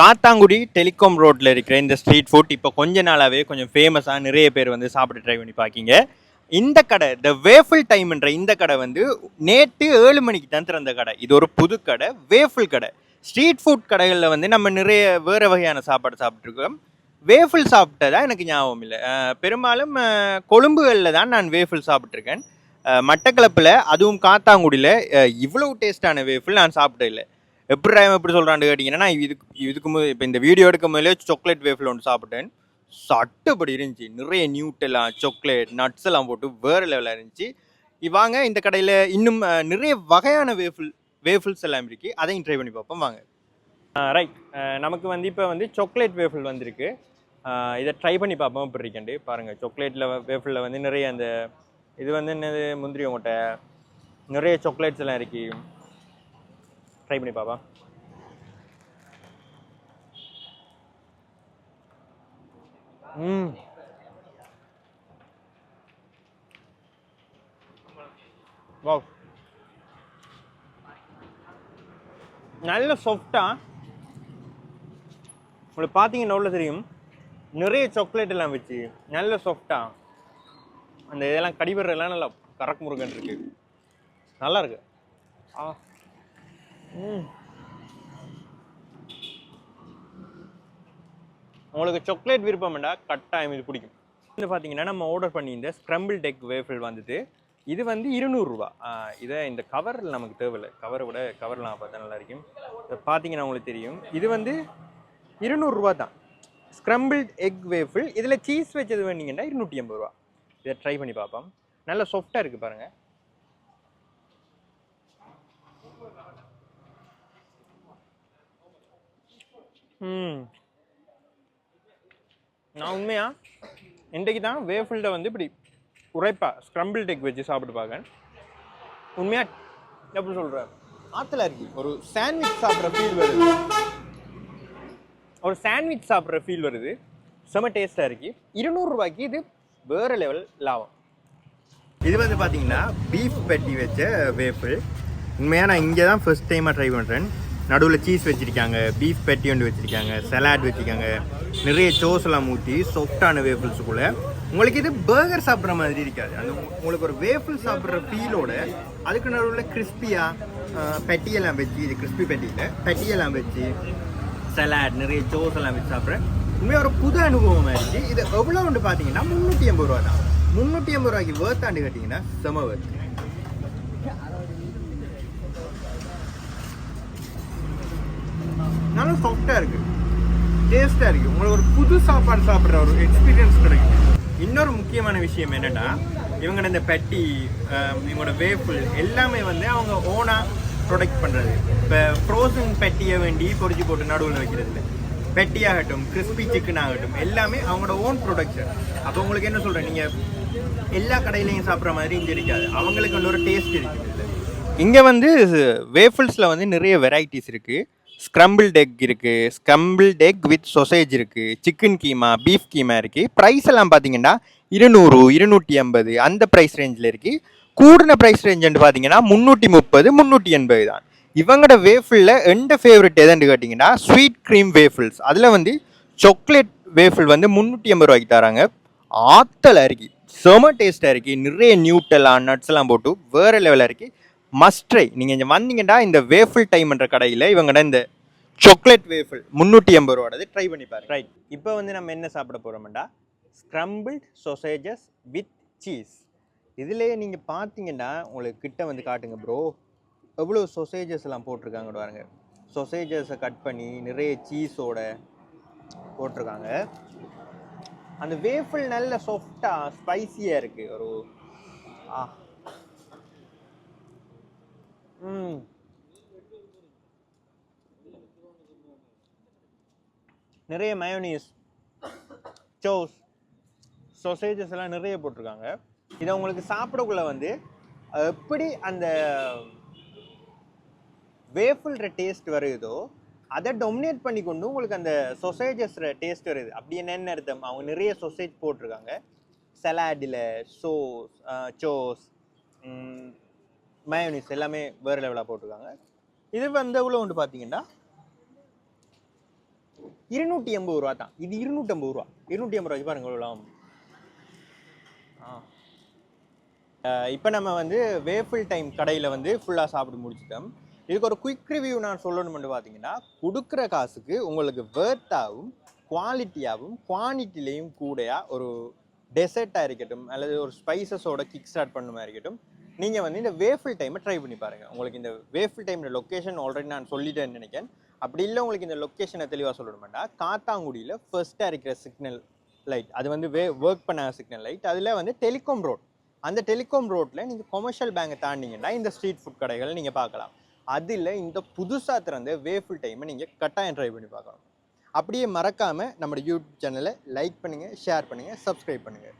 Kattankudy telecom ரோட்டில் இருக்கிற இந்த ஸ்ட்ரீட் ஃபுட் இப்போ கொஞ்ச நாளாகவே கொஞ்சம் ஃபேமஸாக நிறைய பேர் வந்து சாப்பிட்டு ட்ரை பண்ணி பார்க்கிங்க இந்த கடை த வேஃபிள் டைம்ன்ற இந்த கடை வந்து நேற்று ஏழு மணிக்கு தான் திறந்த கடை. இது ஒரு புது கடை வேஃபிள் கடை. ஸ்ட்ரீட் ஃபுட் கடைகளில் வந்து நம்ம நிறைய வேறு வகையான சாப்பாடு சாப்பிட்ருக்கோம் வேஃபிள் சாப்பிட்டதா எனக்கு ஞாபகம் இல்லை. பெரும்பாலும் கொழும்புகளில் தான் நான் வேஃபிள் சாப்பிட்ருக்கேன் மட்டக்களப்பில் அதுவும் காத்தாங்குடியில் இவ்வளோ இவ்வளவு டேஸ்டான வேஃபிள் நான் சாப்பிட்டதில்லை. எப்படி ராயம் எப்படி சொல்கிறான்னு கேட்டிங்கன்னா நான் இதுக்கு இதுக்கு இப்போ இந்த வீடியோ எடுக்க முதலே சாக்லேட் வேஃபில் ஒன்று சாப்பிட்டேன். சட்டுப்படி இருந்துச்சு. நிறைய நியூட்டெல்லாம் சாக்லேட் நட்ஸ் எல்லாம் போட்டு வேறு லெவலாக இருந்துச்சு. வாங்க இந்த கடையில் இன்னும் நிறைய வகையான வேஃபில் வேஃபிள்ஸ் எல்லாம் இருக்குது அதையும் ட்ரை பண்ணி பார்ப்போம். வாங்க. ரைட் நமக்கு வந்து இப்போ வந்து சாக்லேட் வேஃபிள் வந்திருக்கு. இதை ட்ரை பண்ணி பார்ப்போம் இப்படி இருக்கேன்ட்டு பாருங்கள் சாக்லேட்டில் வேஃபிளில் வந்து நிறைய அந்த இது வந்து என்னது முந்திரி உங்கள்கிட்ட நிறைய சாக்லேட்ஸ் எல்லாம் இருக்குது ட்ரை பண்ணி பாப்பா. ம். வாவ். நல்ல சாஃப்டாக உங்களுக்கு பார்த்தீங்கன்னா உள்ள தெரியும். நிறைய சாக்லேட் எல்லாம் வச்சு நல்ல சாஃப்டாக அந்த இதெல்லாம் கடிபடுறதுலாம் நல்லா கறக்கு முருகன் இருக்கு. நல்லா இருக்கு. ஆ. உங்களுக்கு சாக்லேட் விருப்பம்டா கட்டாயம் இது பிடிக்கும் இது பார்த்தீங்கன்னா நம்ம ஆர்டர் பண்ணியிருந்த ஸ்க்ரம்பிள் டெக் வேஃபிள் வந்தது. இது வந்து இருநூறுரூவா இதை இந்த கவரில் நமக்கு தேவையில்லை. கவரை விட கவர்லாம் பார்த்தா நல்லா இருக்கும் பார்த்தீங்கன்னா உங்களுக்கு தெரியும். இது வந்து இருநூறுரூவா தான். ஸ்க்ரம்பிள்ட் எக் வேஃபிள் இதில் சீஸ் வச்சது வேண்டிங்கன்னா இருநூற்றி ஐம்பது ரூபா. இதை ட்ரை பண்ணி பார்ப்போம். நல்ல சாஃப்டாக இருக்குது பாருங்கள் ம். நான் உண்மையா? இன்றைக்கு தான் வேஃபில்ட வந்து இப்படி உரைப்பா ஸ்க்ரம்பிள் டெக் வச்சு சாப்பிட்டு பார்க்கேன் உண்மையா? எப்படி சொல்கிறேன் ஆற்றுல இருக்கு. ஒரு சாண்ட்விச் சாப்பிட்ற ஃபீல் வருது. ஒரு சாண்ட்விச் சாப்பிட்ற ஃபீல் வருது. செம டேஸ்ட்டாக இருக்கு. இருநூறுபாய்க்கு இது வேறு லெவல் லாபம். இது வந்து பார்த்தீங்கன்னா பீஃப் பெட்டி வச்ச வேஃபிள் உண்மையாக நான் இங்கே தான் ஃபர்ஸ்ட் டைமாக ட்ரை பண்ணுறேன் நடுவில் சீஸ் வச்சுருக்காங்க பீஃப் பெட்டி ஒன்று வச்சுருக்காங்க சலாட் வச்சுருக்காங்க. நிறைய சோஸ்லாம் எல்லாம் ஊற்றி சாஃப்டான வேஃபிள்ஸுக்குள்ளே உங்களுக்கு இது பர்கர் சாப்பிட்ற மாதிரி இருக்காது. அந்த உங்களுக்கு ஒரு வேஃபிள் சாப்பிட்ற ஃபீலோட அதுக்கு நடுவில் கிறிஸ்பியாக பெட்டியெல்லாம் வச்சு இது கிறிஸ்பி பெட்டியில் பெட்டியெல்லாம் வச்சு சலாட் நிறைய சோஸ் எல்லாம் வச்சு சாப்பிட்றேன் உண்மையாக ஒரு புது அனுபவமாக இருக்குது இது எவ்வளோ ஒன்று பார்த்தீங்கன்னா முந்நூற்றி எண்பது ரூபா தான் முந்நூற்றி எண்பது ரூபாய்க்கு வேர்த்தாண்டு கேட்டிங்கன்னா செம வேர்த்து நல்லா சாஃப்டாக இருக்குது டேஸ்ட்டாக இருக்குது உங்களுக்கு ஒரு புது சாப்பாடு சாப்பிட்ற ஒரு எக்ஸ்பீரியன்ஸ் கிடைக்கும். இன்னொரு முக்கியமான விஷயம் என்னன்னா இவங்களோட இந்த பெட்டி இவங்களோட வேஃபிள் எல்லாமே வந்து அவங்க ஓனாக ப்ரொடக்ட் பண்ணுறது இப்போ ஃப்ரோசன் பெட்டியை வேண்டி பொறிச்சு போட்டு நடுவில் வைக்கிறது இல்லை. பெட்டி ஆகட்டும் கிறிஸ்பி சிக்கன் ஆகட்டும் எல்லாமே அவங்களோட ஓன் ப்ரொடக்ஷன் அப்போ உங்களுக்கு என்ன சொல்கிறேன் நீங்கள் எல்லா கடையிலையும் சாப்பிட்ற மாதிரி இங்கே இருக்காது. அவங்களுக்கு இன்னொரு டேஸ்ட் இருக்குது இங்கே வந்து வேஃபிள்ஸில் வந்து நிறைய வெரைட்டிஸ் இருக்குது ஸ்க்ரம்பிள் எக் இருக்குது ஸ்க்ரம்பிள் எக் வித் சொசேஜ் இருக்குது சிக்கன் கீமா பீஃப் கீமா இருக்குது ப்ரைஸ் எல்லாம் பார்த்தீங்கன்னா இருநூறு இருநூற்றி ஐம்பது அந்த ப்ரைஸ் ரேஞ்சில் இருக்குது கூடின ப்ரைஸ் ரேஞ்சுன்னு பார்த்தீங்கன்னா முந்நூற்றி முப்பது முந்நூற்றி எண்பது தான். இவங்களோட வேஃபிளில் எந்த ஃபேவரட் எதுன்னு கேட்டிங்கன்னா ஸ்வீட் க்ரீம் வேஃபிள்ஸ் அதில் வந்து சாக்லேட் வேஃபிள் வந்து முந்நூற்றி ஐம்பது ரூபாய்க்கு தராங்க. ஆத்தலாக இருக்குது செம டேஸ்ட்டாக இருக்குது நிறைய நியூட்டெல்லாம் நட்ஸ் எல்லாம் போட்டு வேறு லெவலில் இருக்குது மஸ்ட் ட்ரை நீங்கள் இங்கே வந்தீங்கன்னா இந்த வேஃபிள் டைம்ன்ற கடையில் இவங்கட இந்த சாக்லேட் வேஃபிள் முந்நூற்றி எண்பது ரூபாடது ட்ரை பண்ணி பாருங்க. ரைட் இப்போ வந்து நம்ம என்ன சாப்பிட போகிறோம்டா ஸ்க்ரம்பிள்ட் சொசேஜஸ் வித் சீஸ் இதுலேயே நீங்கள் பார்த்தீங்கன்னா உங்களுக்கு கிட்ட வந்து காட்டுங்க ப்ரோ எவ்வளோ சொசேஜஸ் எல்லாம் போட்டிருக்காங்க பாருங்க. சொசேஜஸை கட் பண்ணி நிறைய சீஸோட போட்டிருக்காங்க. அந்த வேஃபிள் நல்ல சாஃப்டாக ஸ்பைசியாக இருக்குது ஒரு ஆ நிறைய மயோனீஸ் சோஸ் சொசேஜஸ் எல்லாம் நிறைய போட்டிருக்காங்க. இதை உங்களுக்கு சாப்பிடக்குள்ள வந்து எப்படி அந்த வேஃபுல்ற டேஸ்ட் வருதோ அதை டொமினேட் பண்ணி கொண்டு உங்களுக்கு அந்த சொசேஜஸ் டேஸ்ட் வருது. அப்படி என்னென்ன அர்த்தம்? அவங்க நிறைய சொசேஜ் போட்டிருக்காங்க. சலாடில் சோஸ் சோஸ் மயோனிஸ் எல்லாமே வேறு லெவலாக போட்டிருக்காங்க. இது வந்து எவ்வளோ உண்டு பார்த்தீங்கன்னா இருநூற்றி எண்பது ரூபா தான் இது இருநூற்றம்பது ரூபா. இருநூற்றி ஐம்பது ரூபாய்க்கு பாருங்க இவ்வளோ இப்போ நம்ம வந்து வேஃபிள் டைம் கடையில் வந்து ஃபுல்லாக சாப்பிட்டு முடிச்சிட்டோம். இதுக்கு ஒரு குயிக் ரிவ்யூ நான் சொல்லணும்னு பார்த்தீங்கன்னா கொடுக்குற காசுக்கு உங்களுக்கு வேர்த்தாகவும் குவாலிட்டியாகவும் குவான்டிட்டிலையும் கூடையாக ஒரு டெசர்ட்டாக இருக்கட்டும் அல்லது ஒரு ஸ்பைசஸோட கிக் ஸ்டார்ட் பண்ணுமா இருக்கட்டும் நீங்கள் வந்து இந்த வேஃபிள் டைமை ட்ரை பண்ணி பாருங்கள் உங்களுக்கு இந்த வேஃபிள் டைமில் லொக்கேஷன் ஆல்ரெடி நான் சொல்லிட்டேன்னு நினைக்கிறேன். அப்படி இல்லை உங்களுக்கு இந்த லொக்கேஷனை தெளிவாக சொல்லணுமாண்டா காத்தாங்குடியில் ஃபர்ஸ்ட்டாக இருக்கிற சிக்னல் லைட் அது வந்து வே ஒர்க் பண்ண சிக்னல் லைட் அதில் வந்து டெலிகாம் ரோட் அந்த டெலிகாம் ரோட்டில் நீங்கள் கொமர்ஷியல் பேங்கை தாண்டிங்கன்னா இந்த ஸ்ட்ரீட் ஃபுட் கடைகள் நீங்கள் பார்க்கலாம். அதில் இந்த புதுசாக திறந்த வேஃபுல் டைமை நீங்கள் கட்டாயம் ட்ரை பண்ணி பார்க்கலாம் அப்படியே மறக்காமல் நம்ம யூடியூப் சேனலை லைக் பண்ணுங்கள் ஷேர் பண்ணுங்கள் சப்ஸ்கிரைப் பண்ணுங்கள்